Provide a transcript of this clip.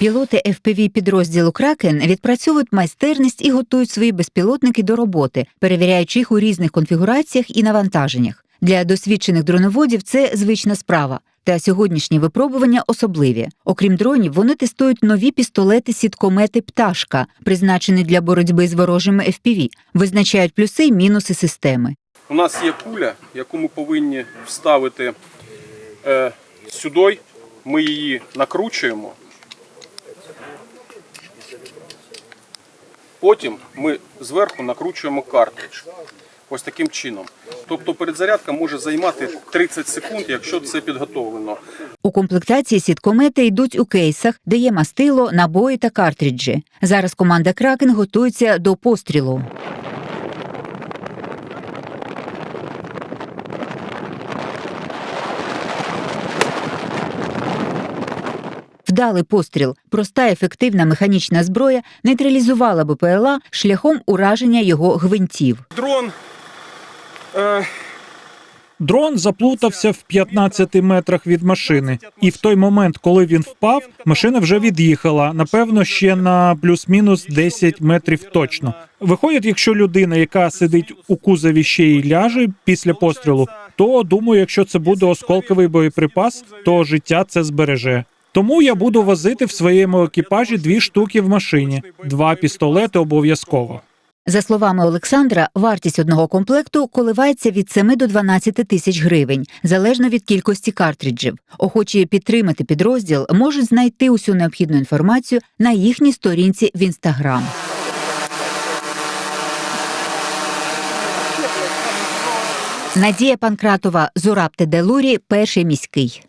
Пілоти FPV підрозділу Кракен відпрацьовують майстерність і готують свої безпілотники до роботи, перевіряючи їх у різних конфігураціях і навантаженнях. Для досвідчених дроноводів це звична справа. Та сьогоднішні випробування особливі. Окрім дронів, вони тестують нові пістолети сіткомети пташка, призначені для боротьби з ворожими FPV, визначають плюси і мінуси системи. У нас є пуля, яку ми повинні вставити е, сюди. Ми її накручуємо. Потім ми зверху накручуємо картридж. Ось таким чином. Тобто передзарядка може займати 30 секунд, якщо це підготовлено. У комплектації сіткомети йдуть у кейсах, де є мастило, набої та картриджі. Зараз команда Кракен готується до пострілу. Вдалий постріл, проста ефективна механічна зброя нейтралізувала БПЛА шляхом ураження його гвинтів. Дрон. Е, Дрон заплутався в 15 метрах від машини, і в той момент, коли він впав, машина вже від'їхала. Напевно, ще на плюс-мінус 10 метрів точно. Виходить, якщо людина, яка сидить у кузові, ще й ляже після пострілу, то думаю, якщо це буде осколковий боєприпас, то життя це збереже. Тому я буду возити в своєму екіпажі дві штуки в машині, два пістолети обов'язково. За словами Олександра, вартість одного комплекту коливається від 7 до 12 тисяч гривень, залежно від кількості картриджів. Охочі підтримати підрозділ можуть знайти усю необхідну інформацію на їхній сторінці в інстаграм. Надія Панкратова, Зураб Теделурі, перший міський.